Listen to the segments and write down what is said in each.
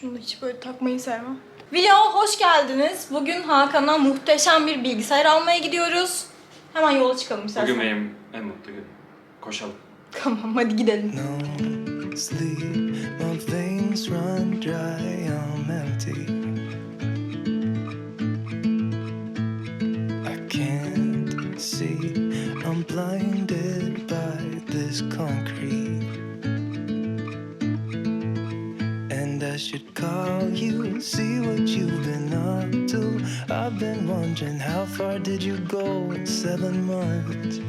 Şunu hiç böyle takmayı sevmem. Video hoş geldiniz. Bugün Hakan'a muhteşem bir bilgisayar almaya gidiyoruz. Hemen yola çıkalım istersen. Bugün benim en mutlu günüm. Koşalım. Tamam hadi gidelim. no sleep while things run dry. I'm empty. I can't see. I'm blinded by this concrete. Call you, see what you've been up to. I've been wondering how far did you go in seven months?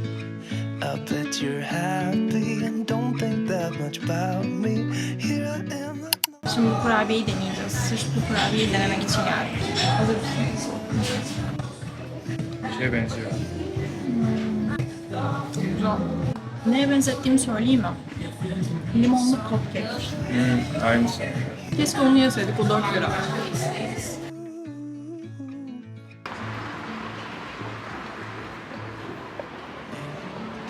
I bet you're happy and don't think that much about me. Here I am. Şimdi bu kurabiyeyi deneyeceğiz. Sırf bu kurabiyeyi denemek için geldik. Hazır mısınız? Şeye benziyor. Güzel. Neye benzettiğimi söyleyeyim mi? Limonlu cupcake. Hmm, aynısı. Keşke onu yeseydik o 4 lira.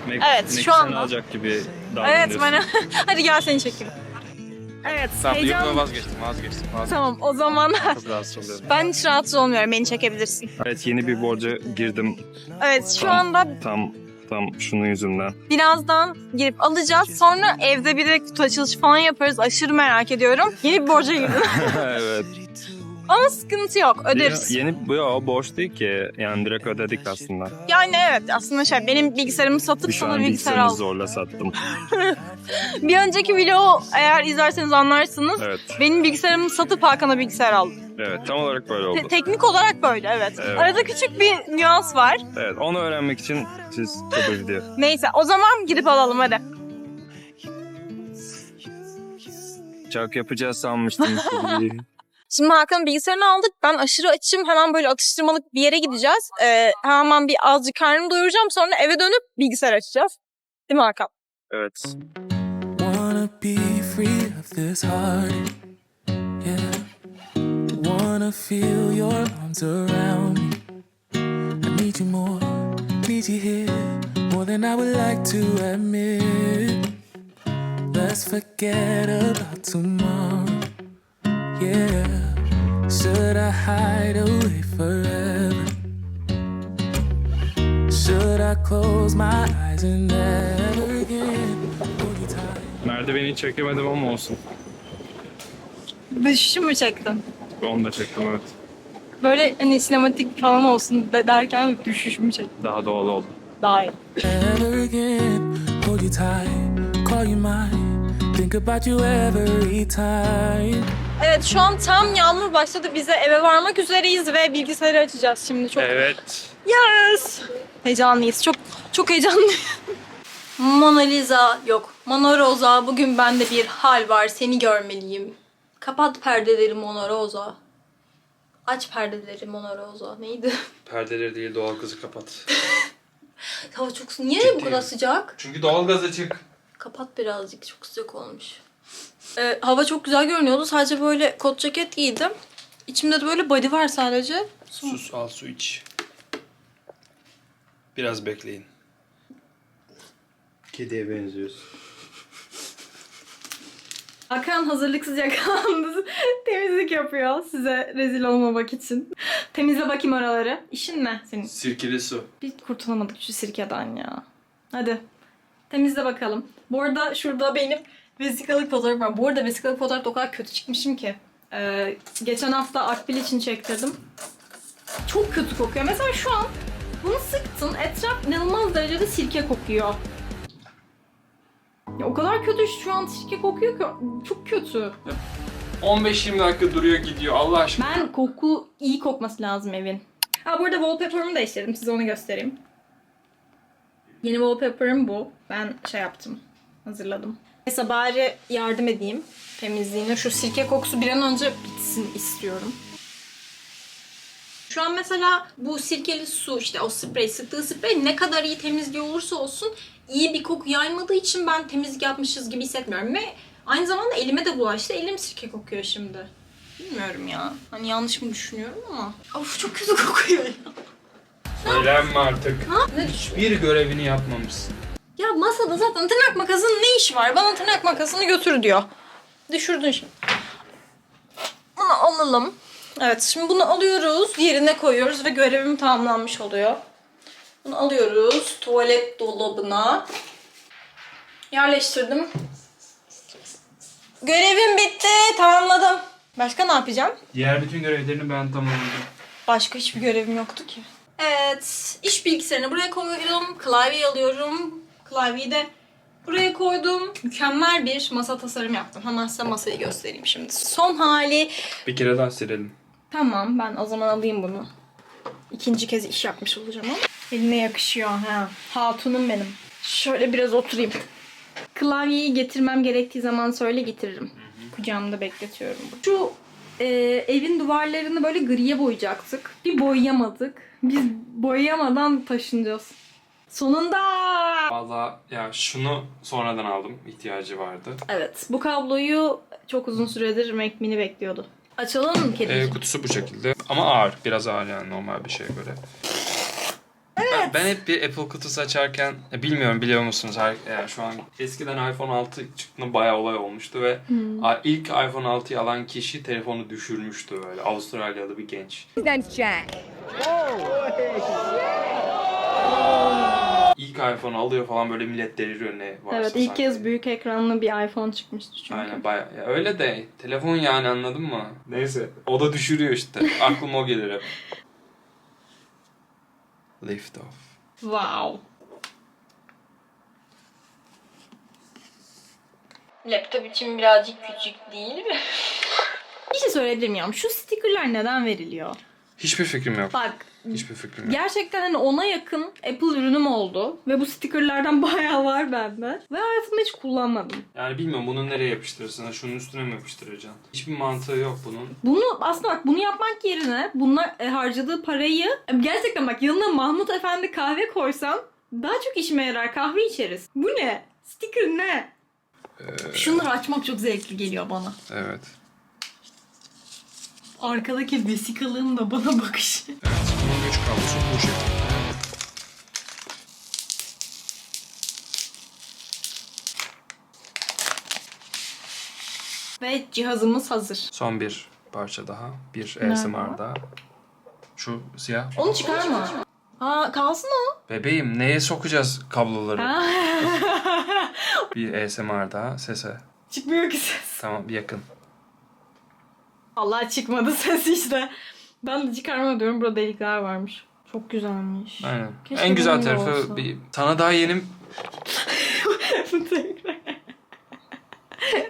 Evet, şu anda- alacak gibi Evet bana. Hadi gel seni çekeyim. Evet Tamam, yok, heyecan. vazgeçtim, vazgeçtim. vazgeçtim. Tamam o zaman Çok rahatsız oluyorum. ben hiç rahatsız olmuyorum. Beni çekebilirsin. Evet, yeni bir borca girdim. Evet şu Tamam. anda Tam tam şunun yüzünden. birazdan girip alacağız. Sonra evde bir de kutu açılışı falan yaparız. Aşırı merak ediyorum. Yeni bir borca girdim. evet. Ama sıkıntı yok. Öderiz. Yeni bu ya o borç değil ki. Yani direkt ödedik aslında. Yani evet aslında şey benim bilgisayarımı satıp Şu sana an bilgisayar bilgisayarımı aldım. zorla sattım. Bir önceki vlogu eğer izlerseniz anlarsınız. Evet. Benim bilgisayarımı satıp Hakan'a bilgisayar aldım. Evet, tam olarak böyle oldu. Te- teknik olarak böyle evet. Evet. Arada küçük bir nüans var. Evet, onu öğrenmek için siz tabii video. Neyse o zaman gidip alalım hadi. Çok yapacağız sanmıştım. Şimdi Hakan'ın bilgisayarını aldık. Ben aşırı açım. Hemen böyle atıştırmalık bir yere gideceğiz. Ee, hemen bir azıcık karnımı doyuracağım. Sonra eve dönüp bilgisayar açacağız. Değil mi Hakan? evet. Wanna be free of this heart. Yeah. Wanna feel your arms around me. I need you more, need you here, more than I would like to admit. Let's forget about tomorrow. Yeah. Should I hide away forever? Should I close my eyes and never again hold you tight? Merdiveni çekemedim ama olsun. Düşüşü mü çektin? Onu da çektim evet. Böyle hani sinematik falan olsun de- derken düşüş mü çektin? Daha doğal oldu. Daha iyi. Never again hold you tight, call you mine, think about you every time. Evet şu an tam yağmur başladı. Bize eve varmak üzereyiz ve bilgisayarı açacağız şimdi. Çok Evet. Yes! Heyecanlıyız. Çok çok heyecanlıyım. Mona Lisa yok. Mona Rosa bugün bende bir hal var. Seni görmeliyim. Kapat perdeleri Mona Rosa. Aç perdeleri Mona Rosa. Neydi? Perdeleri değil doğal gazı kapat. Hava çok niye bu kadar sıcak? Çünkü doğal gaz açık. Kapat birazcık. Çok sıcak olmuş. Ee, hava çok güzel görünüyordu. Sadece böyle kot ceket giydim. İçimde de böyle body var sadece. Sus al su iç. Biraz bekleyin. Kediye benziyorsun. Hakan hazırlıksız yakalandı. Temizlik yapıyor size rezil olmamak için. Temizle bakayım oraları. İşin ne senin? Sirkeli su. Bir kurtulamadık şu sirkeden ya. Hadi. Temizle bakalım. Bu arada şurada benim vesikalık fotoğrafım var. Bu arada vesikalık fotoğrafta o kadar kötü çıkmışım ki. Ee, geçen hafta Akbil için çektirdim. Çok kötü kokuyor. Mesela şu an bunu sıktın. Etraf inanılmaz derecede sirke kokuyor. Ya o kadar kötü şu an sirke kokuyor ki çok kötü. 15-20 dakika duruyor gidiyor Allah aşkına. Ben koku iyi kokması lazım evin. Ha burada wallpaper'ımı değiştirdim. Size onu göstereyim. Yeni wallpaper'ım bu. Ben şey yaptım. Hazırladım. Neyse bari yardım edeyim temizliğine. Şu sirke kokusu bir an önce bitsin istiyorum. Şu an mesela bu sirkeli su işte o sprey sıktığı sprey ne kadar iyi temizliği olursa olsun iyi bir koku yaymadığı için ben temizlik yapmışız gibi hissetmiyorum ve aynı zamanda elime de bulaştı. Elim sirke kokuyor şimdi. Bilmiyorum ya. Hani yanlış mı düşünüyorum ama. Of çok kötü kokuyor ya. Söylenme artık. Ne Hiçbir görevini yapmamışsın. Ya masada zaten tırnak makasının ne işi var? Bana tırnak makasını götür diyor. Düşürdün şimdi. alalım. Evet şimdi bunu alıyoruz. Yerine koyuyoruz ve görevim tamamlanmış oluyor. Bunu alıyoruz tuvalet dolabına. Yerleştirdim. Görevim bitti. Tamamladım. Başka ne yapacağım? Diğer bütün görevlerini ben tamamladım. Başka hiçbir görevim yoktu ki. Evet, iş bilgisayarını buraya koydum. Klavye alıyorum. Klavyeyi de buraya koydum. Mükemmel bir masa tasarım yaptım. Hemen size masayı göstereyim şimdi. Son hali. Bir kere daha silelim. Tamam, ben o zaman alayım bunu. İkinci kez iş yapmış olacağım ama. Eline yakışıyor ha. Hatunum benim. Şöyle biraz oturayım. Klavyeyi getirmem gerektiği zaman söyle getiririm. Kucağımda bekletiyorum. Şu e, evin duvarlarını böyle griye boyayacaktık. Bir boyayamadık. Biz boyayamadan taşınacağız. Sonunda! Valla ya şunu sonradan aldım. ihtiyacı vardı. Evet, bu kabloyu çok uzun süredir Mac Mini bekliyordu. Açalım mı kediciğim? Ee, kutusu bu şekilde. Ama ağır. Biraz ağır yani normal bir şeye göre. Ben, ben hep bir Apple kutusu açarken e, bilmiyorum biliyor musunuz? Her, yani şu an eskiden iPhone 6 çıktığında bayağı olay olmuştu ve a- ilk iPhone 6'yı alan kişi telefonu düşürmüştü böyle. Avustralyalı bir genç. Name's Jack. İlk iPhone alıyor falan böyle millet deliriyor ne varsa Evet, ilk sanki. kez büyük ekranlı bir iPhone çıkmıştı çünkü. Aynen bayağı. Ya öyle de telefon yani anladın mı? Neyse. O da düşürüyor işte. Aklıma o gelir hep. Lift off. Wow. Laptop için birazcık küçük değil mi? bir şey söyleyebilir miyim? Şu stickerlar neden veriliyor? Hiçbir fikrim yok. Bak Hiçbir fikrim yok. gerçekten hani ona yakın Apple ürünüm oldu. Ve bu stickerlardan bayağı var bende. Ve hayatımda hiç kullanmadım. Yani bilmiyorum bunu nereye yapıştırırsın? Şunun üstüne mi yapıştıracaksın? Hiçbir mantığı yok bunun. Bunu aslında bak bunu yapmak yerine bunlar e, harcadığı parayı e, gerçekten bak yanına Mahmut Efendi kahve koysam daha çok işime yarar kahve içeriz. Bu ne? Sticker ne? Şunları açmak çok zevkli geliyor bana. Evet. Arkadaki vesikalığın da bana bakışı. Evet. Bunun güç kablosu bu şekilde. Ve cihazımız hazır. Son bir parça daha. Bir Nerede ASMR daha. Şu siyah. Onu çıkarma. Aa kalsın o. Bebeğim neye sokacağız kabloları? Ha. Bir ASMR daha sese. Çıkmıyor ki ses. Tamam yakın. Allah çıkmadı ses işte. Ben de çıkarma diyorum. Burada delikler varmış. Çok güzelmiş. Aynen. Keşke en güzel benim de tarafı olsa. bir sana daha yeni.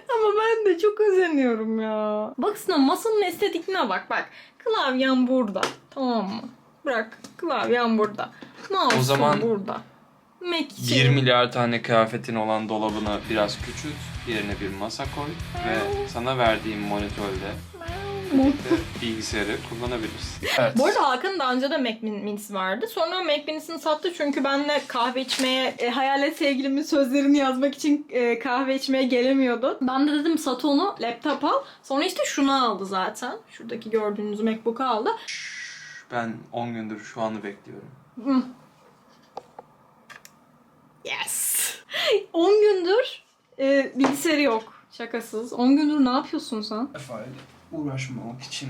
Ama ben de çok özeniyorum ya. Baksana masanın estetiğine bak bak. Klavyem burada. Tamam mı? Bırak klavyem burada. Mouse'um O zaman burada. Mac 1 milyar tane kıyafetin olan dolabını biraz küçült. Yerine bir masa koy ve sana verdiğim monitörle birlikte bilgisayarı kullanabilirsin. Evet. Bu arada Hakan'ın daha önce de Mac Mini'si vardı. Sonra Mac Mini'sini sattı çünkü benle kahve içmeye, e, hayalet sevgilimin sözlerini yazmak için e, kahve içmeye gelemiyordu. Ben de dedim sat onu, laptop al. Sonra işte şunu aldı zaten. Şuradaki gördüğünüz MacBook'u aldı. Ben 10 gündür şu anı bekliyorum. Yes. 10 gündür e, bilgisayarı yok. Şakasız. 10 gündür ne yapıyorsun sen? Efendim uğraşmamak için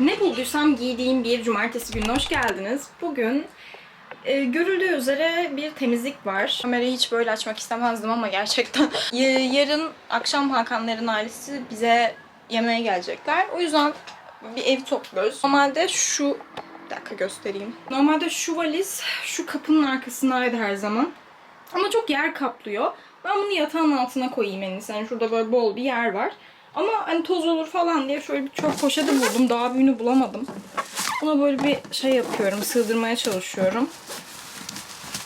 Ne bulduysam giydiğim bir cumartesi gününe hoş geldiniz. Bugün e, görüldüğü üzere bir temizlik var. Kamerayı hiç böyle açmak istemezdim ama gerçekten. Y- yarın akşam Hakanların ailesi bize yemeğe gelecekler. O yüzden bir evi topluyoruz. Normalde şu... Bir dakika göstereyim. Normalde şu valiz şu kapının arkasındaydı her zaman. Ama çok yer kaplıyor. Ben bunu yatağın altına koyayım en iyisi. Yani şurada böyle bol bir yer var. Ama hani toz olur falan diye şöyle bir çöp poşeti buldum. Daha büyüğünü bulamadım. Ona böyle bir şey yapıyorum. Sığdırmaya çalışıyorum.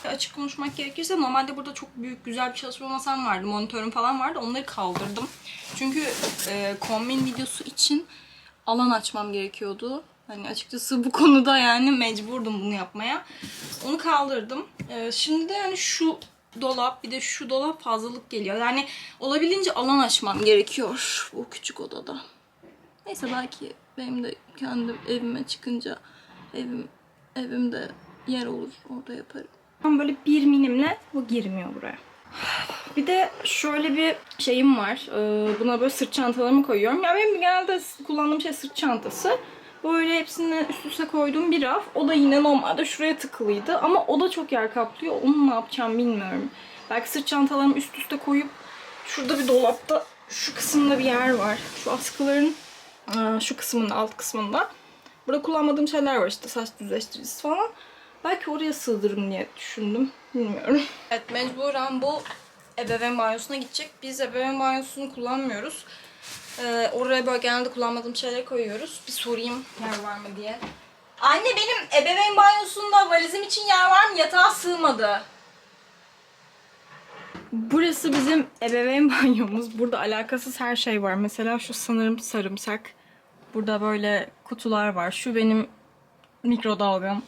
Açık konuşmak gerekirse normalde burada çok büyük güzel bir çalışma masam vardı. Monitörüm falan vardı. Onları kaldırdım. Çünkü e, kombin videosu için alan açmam gerekiyordu. Hani açıkçası bu konuda yani mecburdum bunu yapmaya. Onu kaldırdım. E, şimdi de yani şu dolap bir de şu dolap fazlalık geliyor. Yani olabildiğince alan açmam gerekiyor bu küçük odada. Neyse belki benim de kendi evime çıkınca evim evimde yer olur orada yaparım. Ben böyle bir minimle bu girmiyor buraya. Bir de şöyle bir şeyim var. Ee, Buna böyle sırt çantalarımı koyuyorum. Ya benim genelde kullandığım şey sırt çantası. Böyle hepsini üst üste koyduğum bir raf. O da yine normalde şuraya tıkılıydı. Ama o da çok yer kaplıyor. Onu ne yapacağım bilmiyorum. Belki sırt çantalarımı üst üste koyup şurada bir dolapta şu kısımda bir yer var. Şu askıların şu kısmında, alt kısmında. Burada kullanmadığım şeyler var işte saç düzleştiricisi falan. Belki oraya sığdırırım diye düşündüm. Bilmiyorum. Evet mecburen bu ebeveyn banyosuna gidecek. Biz ebeveyn banyosunu kullanmıyoruz. Ee, oraya böyle genelde kullanmadığım şeyleri koyuyoruz. Bir sorayım yer var mı diye. Anne benim ebeveyn banyosunda valizim için yer var mı? Yatağa sığmadı. Burası bizim ebeveyn banyomuz. Burada alakasız her şey var. Mesela şu sanırım sarımsak. Burada böyle kutular var. Şu benim mikrodalgam.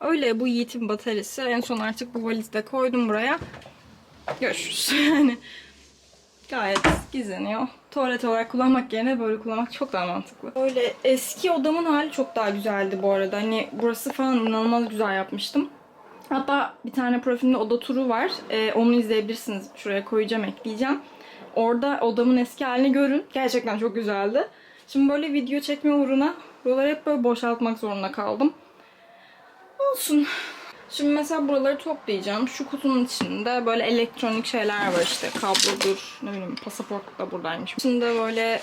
Öyle bu Yiğit'in bataryası. En son artık bu valizde koydum buraya. Görüşürüz. Yani gayet gizleniyor. Tuvalet olarak kullanmak yerine böyle kullanmak çok daha mantıklı. Böyle eski odamın hali çok daha güzeldi bu arada. Hani burası falan inanılmaz güzel yapmıştım. Hatta bir tane profilimde oda turu var. Ee, onu izleyebilirsiniz. Şuraya koyacağım, ekleyeceğim. Orada odamın eski halini görün. Gerçekten çok güzeldi. Şimdi böyle video çekme uğruna buraları hep böyle boşaltmak zorunda kaldım. Olsun. Şimdi mesela buraları toplayacağım. Şu kutunun içinde böyle elektronik şeyler var işte. Kablodur, ne bileyim pasaport da buradaymış. İçinde böyle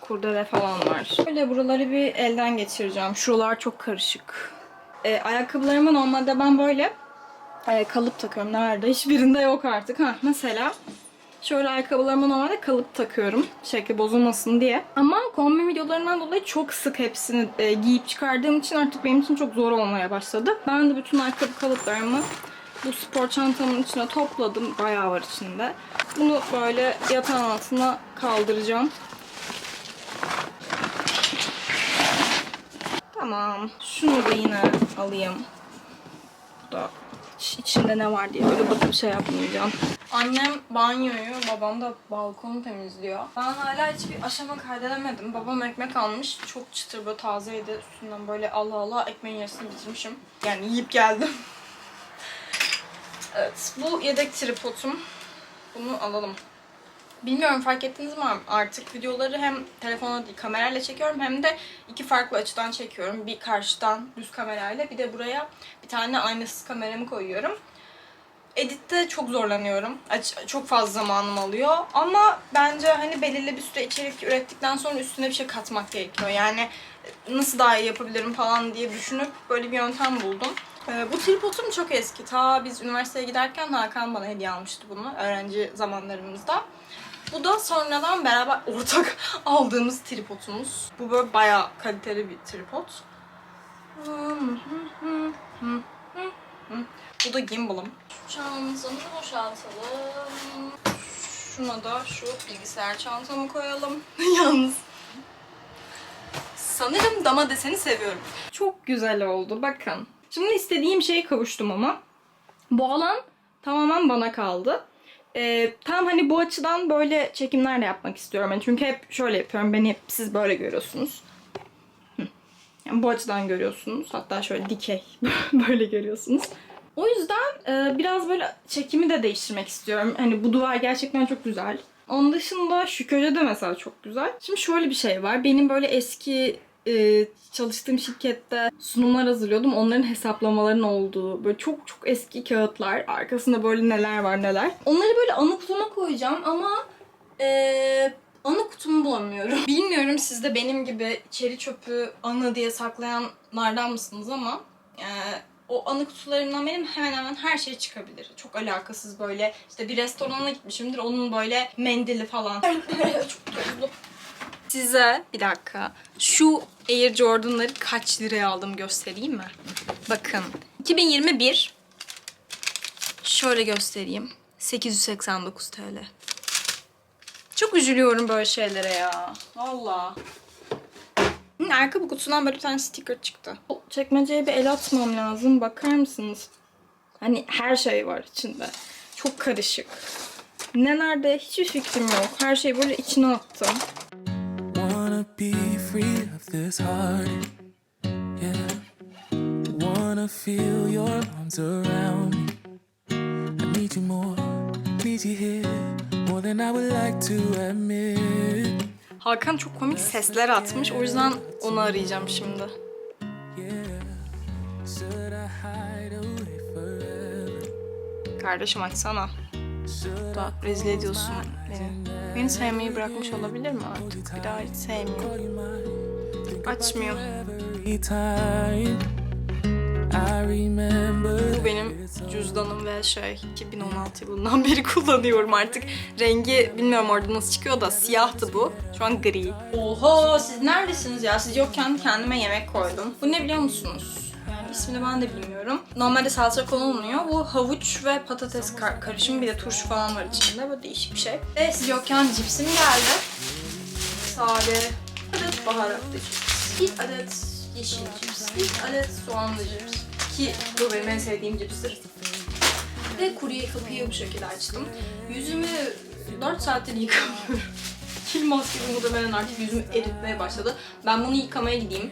kurdele falan var. Böyle buraları bir elden geçireceğim. Şuralar çok karışık. Ee, ayakkabılarımı normalde ben böyle e, kalıp takıyorum. Nerede? Hiçbirinde yok artık. Ha, mesela Şöyle ayakkabılarıma normalde kalıp takıyorum. Şekli bozulmasın diye. Ama kombin videolarından dolayı çok sık hepsini e, giyip çıkardığım için artık benim için çok zor olmaya başladı. Ben de bütün ayakkabı kalıplarımı bu spor çantamın içine topladım. Bayağı var içinde. Bunu böyle yatağın altına kaldıracağım. Tamam. Şunu da yine alayım. Bu da iç- içinde ne var diye böyle bakıp şey yapmayacağım. Annem banyoyu, babam da balkonu temizliyor. Ben hala hiçbir aşama kaydedemedim. Babam ekmek almış. Çok çıtır böyle tazeydi. Üstünden böyle Allah Allah ekmeğin yarısını bitirmişim. Yani yiyip geldim. evet bu yedek tripodum. Bunu alalım. Bilmiyorum fark ettiniz mi artık videoları hem telefonla değil kamerayla çekiyorum hem de iki farklı açıdan çekiyorum. Bir karşıdan düz kamerayla bir de buraya bir tane aynasız kameramı koyuyorum. Editte çok zorlanıyorum. Çok fazla zamanım alıyor. Ama bence hani belirli bir süre içerik ürettikten sonra üstüne bir şey katmak gerekiyor. Yani nasıl daha iyi yapabilirim falan diye düşünüp böyle bir yöntem buldum. Ee, bu tripodum çok eski. Ta biz üniversiteye giderken Hakan bana hediye almıştı bunu öğrenci zamanlarımızda. Bu da sonradan beraber ortak aldığımız tripodumuz. Bu böyle bayağı kaliteli bir tripod. Bu da gimbal'ım. Çantamızı boşaltalım. Şuna da şu bilgisayar çantamı koyalım. Yalnız sanırım dama deseni seviyorum. Çok güzel oldu bakın. Şimdi istediğim şeye kavuştum ama. Bu alan tamamen bana kaldı. Ee, tam hani bu açıdan böyle çekimler de yapmak istiyorum. Yani çünkü hep şöyle yapıyorum. Beni hep siz böyle görüyorsunuz. Yani bu açıdan görüyorsunuz. Hatta şöyle dikey böyle görüyorsunuz. O yüzden e, biraz böyle çekimi de değiştirmek istiyorum. Hani bu duvar gerçekten çok güzel. Onun dışında şu de mesela çok güzel. Şimdi şöyle bir şey var. Benim böyle eski e, çalıştığım şirkette sunumlar hazırlıyordum. Onların hesaplamaların olduğu böyle çok çok eski kağıtlar. Arkasında böyle neler var neler. Onları böyle anı kutuma koyacağım ama e, anı kutumu bulamıyorum. Bilmiyorum siz de benim gibi çeri çöpü anı diye saklayanlardan mısınız ama e, o anı kutularımdan benim hemen hemen her şey çıkabilir. Çok alakasız böyle işte bir restorana gitmişimdir onun böyle mendili falan. çok tozlu. Size bir dakika şu Air Jordan'ları kaç liraya aldım göstereyim mi? Bakın 2021 şöyle göstereyim 889 TL. Çok üzülüyorum böyle şeylere ya. Valla. Hı, Ayakkabı kutusundan böyle bir tane sticker çıktı. O Çekmeceye bir el atmam lazım. Bakar mısınız? Hani her şey var içinde. Çok karışık. Nelerde hiçbir fikrim yok. Her şeyi böyle içine attım. Wanna be free of this heart. Yeah. Wanna feel your arms around me. I need you more need you here more than I would like to admit. Hakan çok komik sesler atmış. O yüzden onu arayacağım şimdi. Kardeşim açsana. Da rezil ediyorsun beni. Beni sevmeyi bırakmış olabilir mi artık? Bir daha hiç sevmiyor. Açmıyor. Bu benim cüzdanım ve şey 2016 yılından beri kullanıyorum artık. Rengi bilmiyorum orada nasıl çıkıyor da siyahtı bu. Şu an gri. Oho siz neredesiniz ya? Siz yokken kendime yemek koydum. Bu ne biliyor musunuz? Yani ismini ben de bilmiyorum. Normalde salça konulmuyor. Bu havuç ve patates kar- karışımı bir de turşu falan var içinde. Böyle değişik bir şey. Ve siz yokken cipsim geldi. Sade. adet baharatlı cips. Bir adet yeşil cips. Bir adet soğanlı cips. Ki bu benim en sevdiğim cipstir. Ve kurye kapıyı bu şekilde açtım. Yüzümü 4 saattir yıkamıyorum. Kil maskesi muhtemelen artık yüzümü eritmeye başladı. Ben bunu yıkamaya gideyim.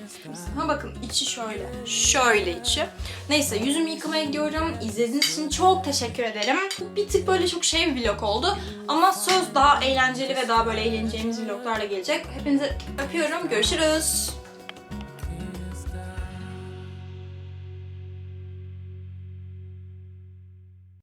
Ha bakın içi şöyle. Şöyle içi. Neyse yüzümü yıkamaya gidiyorum. İzlediğiniz için çok teşekkür ederim. Bu bir tık böyle çok şey bir vlog oldu. Ama söz daha eğlenceli ve daha böyle eğleneceğimiz vloglarla gelecek. Hepinizi öpüyorum. Görüşürüz.